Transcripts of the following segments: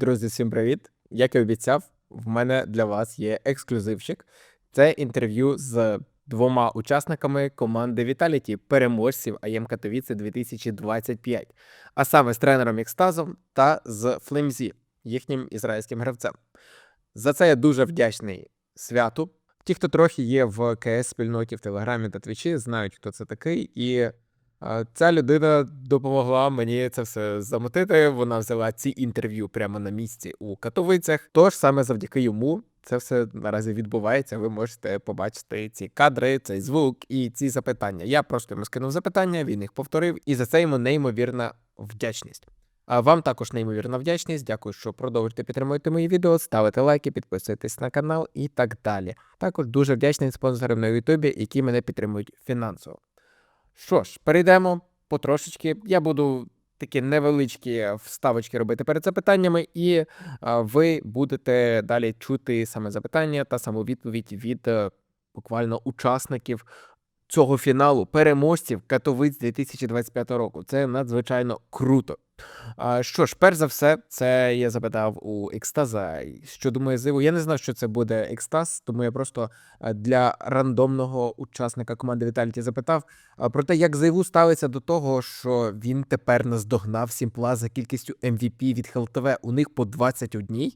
Друзі, всім привіт! Як і обіцяв, в мене для вас є ексклюзивчик. Це інтерв'ю з двома учасниками команди Vitality, переможців АЄМ Катовіце 2025, а саме з тренером Екстазом та з Флемзі, їхнім ізраїльським гравцем. За це я дуже вдячний святу. Ті, хто трохи є в КС спільноті в Телеграмі та Твічі, знають, хто це такий, і Ця людина допомогла мені це все замотити. Вона взяла ці інтерв'ю прямо на місці у Катовицях. Тож саме завдяки йому це все наразі відбувається. Ви можете побачити ці кадри, цей звук і ці запитання. Я просто йому скинув запитання, він їх повторив, і за це йому неймовірна вдячність. А вам також неймовірна вдячність. Дякую, що продовжуєте підтримувати мої відео, ставите лайки, підписуйтесь на канал і так далі. Також дуже вдячний спонсорам на Ютубі, які мене підтримують фінансово. Що ж, перейдемо потрошечки. Я буду такі невеличкі вставочки робити перед запитаннями, і ви будете далі чути саме запитання та саму відповідь від е, буквально учасників цього фіналу, переможців Катовиць 2025 року. Це надзвичайно круто. А, що ж, перш за все, це я запитав у екстаза, що думає Зиву. Я не знав, що це буде екстаз, тому я просто для рандомного учасника команди Віталіті запитав про те, як Зайву ставиться до того, що він тепер наздогнав Сімпла за кількістю MVP від ХЛТВ. У них по 21,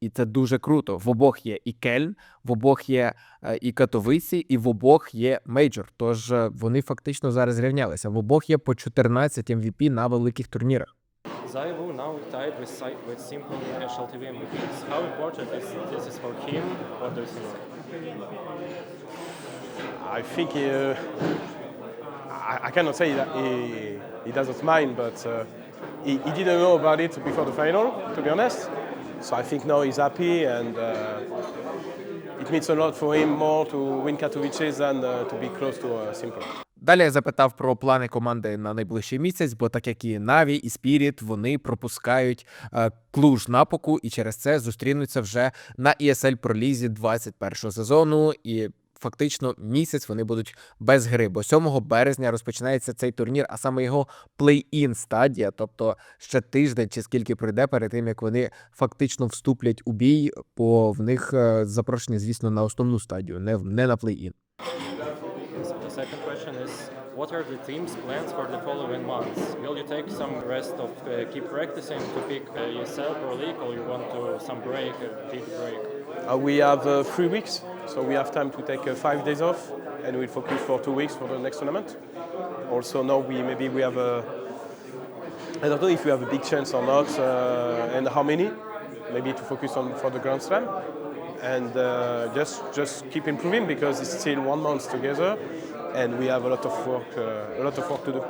і це дуже круто. В обох є і Кельн, в обох є е, і Катовиці, і в обох є мейджор. Тож е, вони фактично зараз рівнялися. В обох є по 14 MVP на великих турнірах. Zaivu now tied with with Simple HLTV MVPs. How important is this is for him? What do you think? I think he, uh, I, I cannot say that he, he doesn't mind, but uh, he, he didn't know about it before the final, to be honest. So I think now he's happy, and uh, it means a lot for him more to win Katowice than uh, to be close to uh, Simple. Далі я запитав про плани команди на найближчий місяць, бо так як і Наві, і Спіріт, вони пропускають е, клуж напоку і через це зустрінуться вже на ESL пролізі 21 сезону. І фактично місяць вони будуть без гри. Бо 7 березня розпочинається цей турнір, а саме його плей-ін стадія, тобто ще тиждень чи скільки пройде перед тим, як вони фактично вступлять у бій, бо в них е, запрошені, звісно, на основну стадію, не, в- не на плей-ін. What are the team's plans for the following months? Will you take some rest of uh, keep practicing to pick uh, ESL Pro League, or you want to some break, a big break? Uh, we have uh, three weeks, so we have time to take uh, five days off, and we'll focus for two weeks for the next tournament. Also, now we maybe we have a. I don't know if we have a big chance or not, uh, and how many. Maybe to focus on for the Grand Slam, and uh, just just keep improving because it's still one month together, and we have a lot of work, uh, a lot of work to do.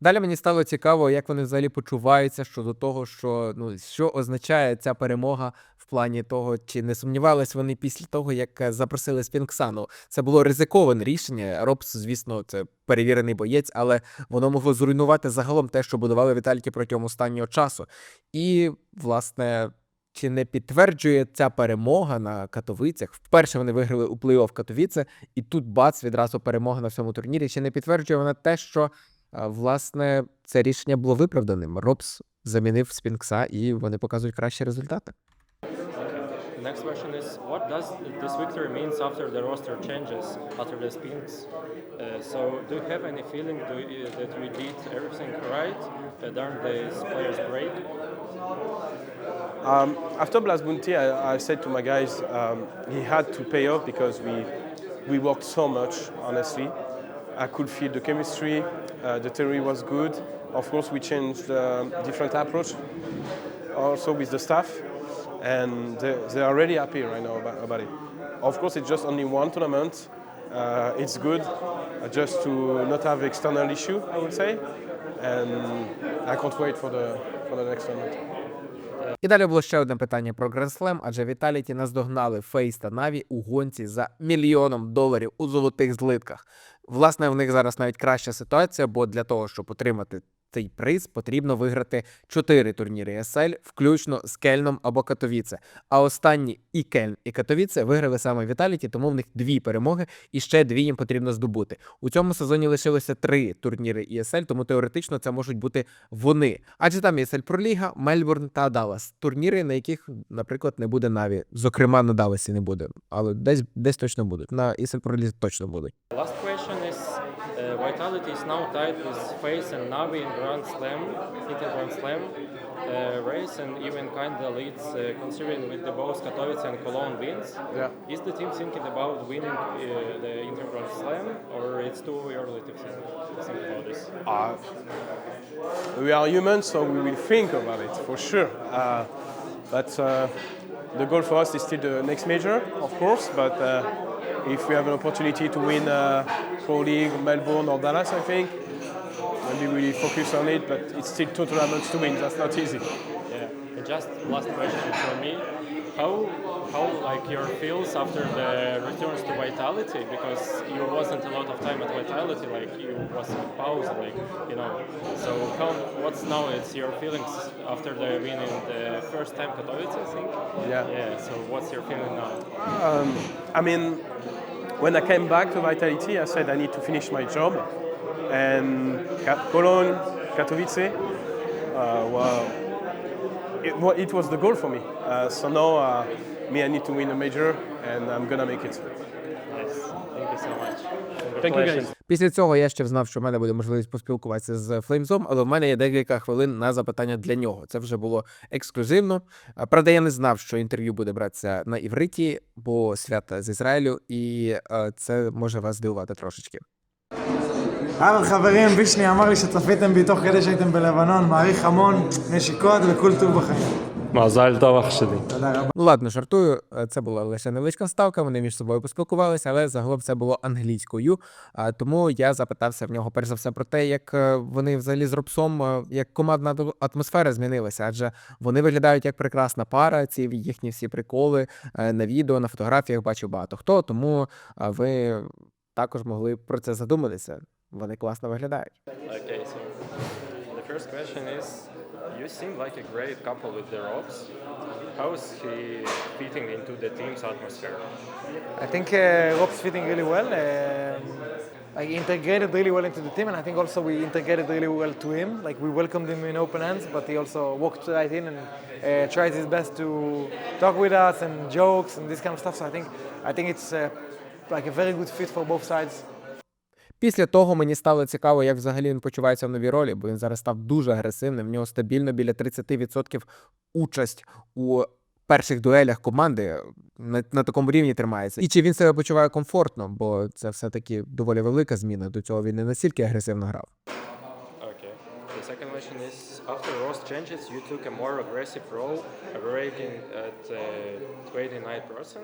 Далі мені стало цікаво, як вони взагалі почуваються щодо того, що ну що означає ця перемога плані того, чи не сумнівались вони після того, як е, запросили Спінксану. Це було ризиковане рішення. Робс, звісно, це перевірений боєць, але воно могло зруйнувати загалом те, що будували Віталіки протягом останнього часу. І, власне. Чи не підтверджує ця перемога на Катовицях? Вперше вони виграли у плей-офф Катовіце, і тут бац відразу перемога на всьому турнірі. Чи не підтверджує вона те, що Власне, це рішення було виправданим. Робс замінив Спінкса, і вони показують кращі результати. Next question is, what does this victory means after the roster changes, after the spins? Uh, so, do you have any feeling you, that we did everything right uh, during this players' break? Um, after Blast Bounty, I, I said to my guys, um, he had to pay off because we, we worked so much, honestly. I could feel the chemistry, uh, the theory was good. Of course, we changed um, different approach also with the staff, and they, they are really happy right now about, about it. Of course, it's just only one tournament. Uh, it's good uh, just to not have external issue, I would say, and I can't wait for the, for the next tournament. І далі було ще одне питання про Slam, адже Віталіті наздогнали Фейс та Наві у гонці за мільйоном доларів у золотих злитках. Власне, в них зараз навіть краща ситуація, бо для того, щоб отримати цей приз, потрібно виграти чотири турніри ESL, включно з Кельном або Катовіце. А останні і Кельн, і Катовіце виграли саме Віталіті, тому в них дві перемоги і ще дві їм потрібно здобути. У цьому сезоні лишилося три турніри ESL, тому теоретично це можуть бути вони. Адже там ESL Проліга, Мельбурн та Даллас. Турніри, на яких, наприклад, не буде Наві. Зокрема, на Далласі не буде, але десь десь точно будуть. На ESL Пролізі точно будуть. Last question uh, Vitality is now tied with Face and Navi in Grand Slam, Inter Grand Slam uh, race, and even kinda leads uh, considering with the both Katowice and Cologne wins. Yeah. Is the team thinking about winning uh, the Inter Grand Slam, or it's too early to think, about this? Uh, we are humans, so we will think about it for sure. Uh, but uh, the goal for us is still the next major, of course. But uh, if we have an opportunity to win uh, Pro League, Melbourne, or Dallas, I think maybe we focus on it. But it's still two tournaments to win. That's not easy. Yeah. And just last question for me. How how like your feels after the returns to Vitality because you wasn't of time at Vitality like you was a pause like you know so how what's now it's your feelings after the winning the first time Katowice I think Yeah. yeah so what's your feeling now Um, I mean, when I came back to Vitality, I said I need to finish my job. And Cologne, Katowice, uh, well, it, it was the goal for me. Uh, so now, uh, me, I need to win a major, and I'm gonna make it. yes thank you so much Thank you, guys. Congratulations. Після цього я ще знав, що в мене буде можливість поспілкуватися з Флеймзом, але в мене є декілька хвилин на запитання для нього. Це вже було ексклюзивно. А, Правда, я не знав, що інтерв'ю буде братися на івриті, бо свята з Ізраїлю, і е, це може вас здивувати трошечки. אהלן חברים, וישני אמר לי שצפיתם בי תוך כדי שהייתם בלבנון, מעריך המון, נשיקות וכל טוב בחיים. Мазаль та. Ну ладно, жартую. Е, це була лише невеличка ставка. Вони між собою поспілкувалися, але загалом це було англійською. Тому я запитався в нього перш за все про те, як е, вони взагалі з Робсом, е, як командна атмосфера змінилася, адже вони виглядають як прекрасна пара. Ці їхні всі приколи на відео, на фотографіях бачив багато хто. Тому ви також могли про це задуматися. Вони класно виглядають. Okay, so the first question is you seem like a great couple with the Robs. How is he fitting into the team's atmosphere? I think uh, Rob's fitting really well. Um, I integrated really well into the team, and I think also we integrated really well to him. Like we welcomed him in open hands, but he also walked right in and uh, tried his best to talk with us and jokes and this kind of stuff. So I think I think it's uh, like a very good fit for both sides. Після того мені стало цікаво, як взагалі він почувається в новій ролі, бо він зараз став дуже агресивним. В нього стабільно біля 30% участь у перших дуелях команди на, на такому рівні тримається. І чи він себе почуває комфортно, бо це все-таки доволі велика зміна. До цього він не настільки агресивно грав. The second question is after Ross changes, you took a more aggressive role, averaging at uh, 29%,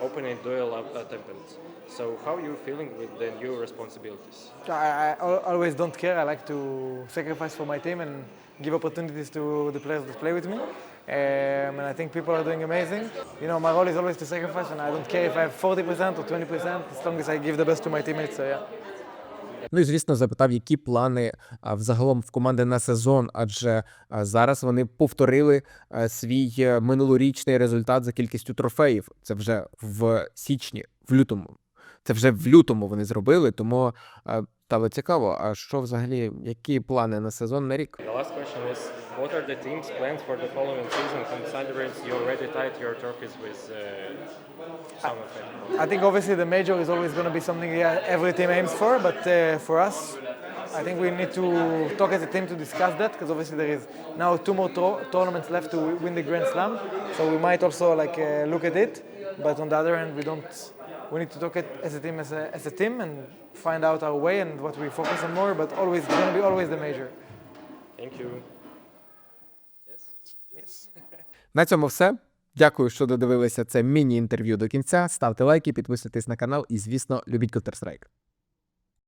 opening duel at- attempts. So how are you feeling with the new responsibilities? I, I always don't care. I like to sacrifice for my team and give opportunities to the players that play with me. Um, and I think people are doing amazing. You know, my role is always to sacrifice, and I don't care if I have 40% or 20%, as long as I give the best to my teammates. So yeah. Ну і звісно, запитав, які плани взагалом в команди на сезон, адже зараз вони повторили а, свій е, минулорічний результат за кількістю трофеїв. Це вже в січні, в лютому. Це вже в лютому вони зробили, тому а, стало цікаво. А що взагалі, які плани на сезон на рік? The last question is what are the team's plans for the following season considering you already tied your trophies with uh, some of them? I think obviously the major is always going to be something yeah, every team aims for, but uh, for us, I think we need to talk as a team to discuss that because obviously there is now two more tour- tournaments left to win the Grand Slam, so we might also like uh, look at it. But on the other hand, we don't. We need to talk it as a team as a, as a team and find out our way and what we focus on more. But always it's going to be always the major. Thank you. На цьому все. Дякую, що додивилися це міні-інтерв'ю до кінця. Ставте лайки, підписуйтесь на канал і, звісно, любіть Counter-Strike.